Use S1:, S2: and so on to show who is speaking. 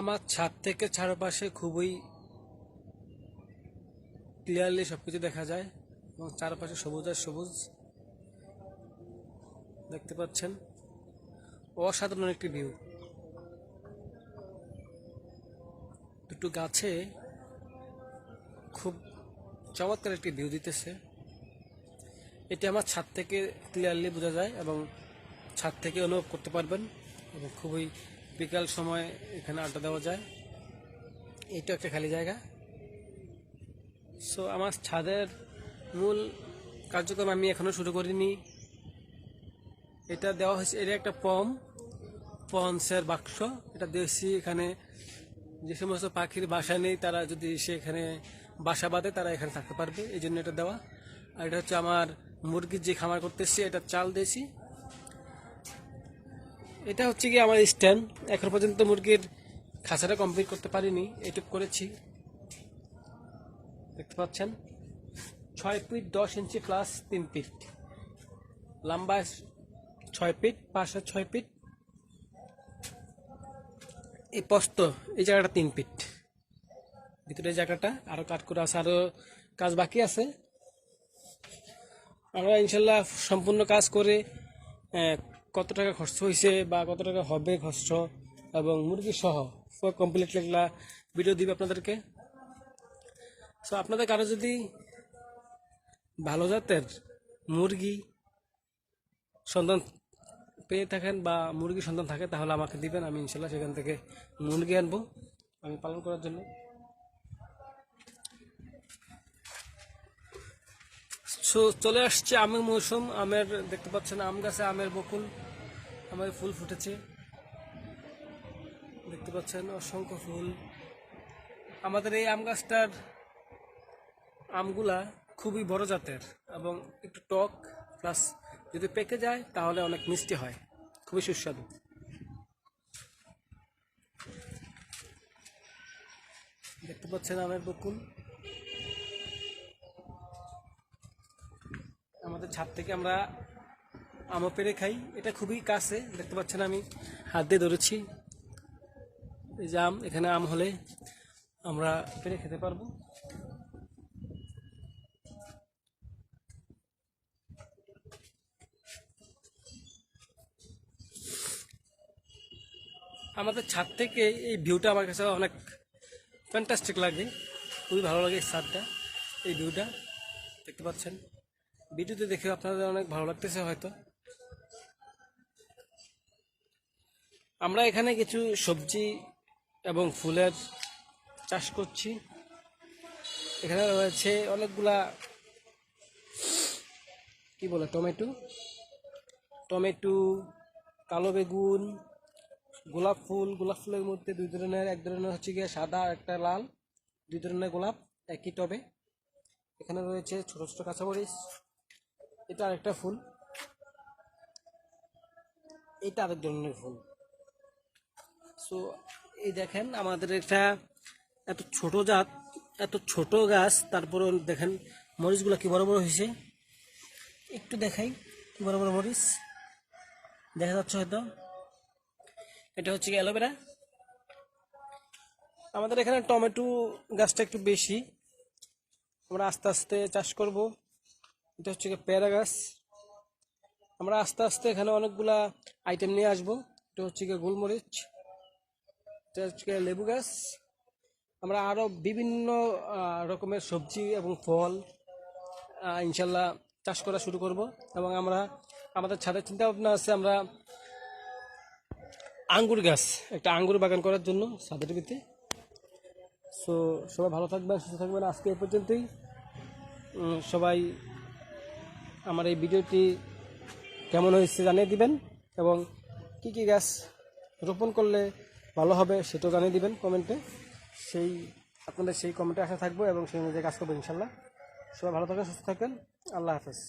S1: আমার ছাদ থেকে চারপাশে খুবই ক্লিয়ারলি সবকিছু দেখা যায় এবং চারপাশে সবুজ আর সবুজ দেখতে পাচ্ছেন। অসাধারণ একটি ভিউ দুটো গাছে খুব চমৎকার একটি ভিউ দিতেছে। এটি আমার ছাদ থেকে ক্লিয়ারলি বোঝা যায় এবং ছাদ থেকে অনুভব করতে পারবেন এবং খুবই বিকাল সময় এখানে আড্ডা দেওয়া যায়। এটা একটা খালি জায়গা। সো আমার ছাদের মূল কার্যক্রম আমি এখনও শুরু করিনি। এটা দেওয়া হয়েছে এটা একটা পম পন্সের বাক্স। এটা দিয়েছি এখানে যে সমস্ত পাখির বাসা নেই, তারা যদি সে এখানে বাসা বাঁধে, তারা এখানে থাকতে পারবে। এই জন্য এটা দেওয়া। আর এটা হচ্ছে আমার মুরগির যে খামার করতেছি এটা চাল দিয়েছি। এটা হচ্ছে কি আমার স্ট্যান্ড এখন পর্যন্ত মুরগির খাঁচাটা কমপ্লিট করতে পারিনি। এটুক করেছি। দেখতে পাচ্ছেন? ছয় ফিট দশ ইঞ্চি প্লাস তিন ফিট লম্বা ছয় ফিট পাশে ছয় ফিট এই পস্ত, এই জায়গাটা তিন ফিট ভিতরে জায়গাটা, আরও কাট করে আছে, আরও কাজ বাকি আছে। আমরা ইনশাল্লাহ সম্পূর্ণ কাজ করে কত টাকা খরচ হয়েছে বা কত টাকা হবে খরচ এবং মুরগি সহ কমপ্লিট এগুলা ভিডিও দিবে আপনাদেরকে। সো আপনাদের কারও যদি ভালো জাতের মুরগি সন্তান পেয়ে থাকেন বা মুরগি সন্তান থাকে, তাহলে আমাকে দিবেন, আমি ইনশাল্লাহ সেখান থেকে মুরগি আনব। আমি পালন করার জন্য। চলে আসছে আমের মৌসুম। আমের, দেখতে পাচ্ছেন আম গাছে আমের বকুল, আমের ফুল ফুটেছে। দেখতে পাচ্ছেন অসংখ্য ফুল। আমাদের এই আম গাছটার আমগুলা খুবই বড় জাতের এবং একটু টক, প্লাস যদি পেকে যায় তাহলে অনেক মিষ্টি হয়। খুবই সুস্বাদু। দেখতে পাচ্ছেন আমের বকুল। আমাদের ছাদ থেকে আমরা আমও পেরে খাই। এটা খুবই কাছে, দেখতে পাচ্ছেন আমি হাত দিয়ে ধরেছি। এই যে আম, এখানে আম হলে আমরা পেরে খেতে পারব। আমাদের ছাদ থেকে এই ভিউটা আমার কাছে অনেক ফ্যান্টাস্টিক লাগে। খুবই ভালো লাগে এই ছাদটা, এই ভিউটা, দেখতে পাচ্ছেন। ভিডিওতে দেখে আপনাদের অনেক ভালো লাগতেছে হয়তো। আমরা এখানে কিছু সবজি এবং ফুলের চাষ করছি। এখানে রয়েছে অনেকগুলা, কি বলে, টমেটো। টমেটো, কালো বেগুন, গোলাপ ফুল। গোলাপ ফুলের মধ্যে দুই ধরনের, এক ধরনের হচ্ছে গিয়ে সাদা একটা লাল। দুই ধরনের গোলাপ, একই টবে। এখানে রয়েছে ছোট ছোট কাঁচামরিচ। এটা আরেকটা ফুল। এটা আরেক ধরনের ফুল। সো এই দেখেন আমাদের এটা এত ছোট জাত, এত ছোট গাছ, তারপরে দেখেন মরিচগুলো কি বড় বড় হয়েছে। একটু দেখাই কি বড় বড় মরিচ। দেখা যাচ্ছে হয়তো। এটা হচ্ছে কি অ্যালোভেরা? আমাদের এখানে টমেটো গাছটা একটু বেশি। আমরা আস্তে আস্তে চাষ করব। এটা হচ্ছে পেয়ারা গাছ। আমরা আস্তে আস্তে এখানে অনেকগুলা আইটেম নিয়ে আসব। এটা হচ্ছে গিয়ে গোলমরিচ, এটা হচ্ছে লেবু গাছ। আমরা আরও বিভিন্ন রকমের সবজি এবং ফল ইনশাল্লাহ চাষ করা শুরু করব এবং আমরা, আমাদের ছাদের চিন্তা ভাবনা আছে আমরা আঙ্গুর গাছ, একটা আঙ্গুর বাগান করার জন্য ছাদের ভিতরে সো সবাই ভালো থাকবেন, সুস্থ থাকবেন। আজকে এই পর্যন্তই। সবাই আমার এই ভিডিওটি কেমন হয়েছে জানিয়ে দিবেন এবং কি কি গাছ রোপণ করলে ভালো হবে সেটাও জানিয়ে দিবেন কমেন্টে। সেই আপনাদের সেই কমেন্টে আশা থাকব এবং সেই অনুযায়ী কাজ করব ইনশাল্লাহ। সবাই ভালো থাকেন, সুস্থ থাকেন। আল্লাহ হাফেজ।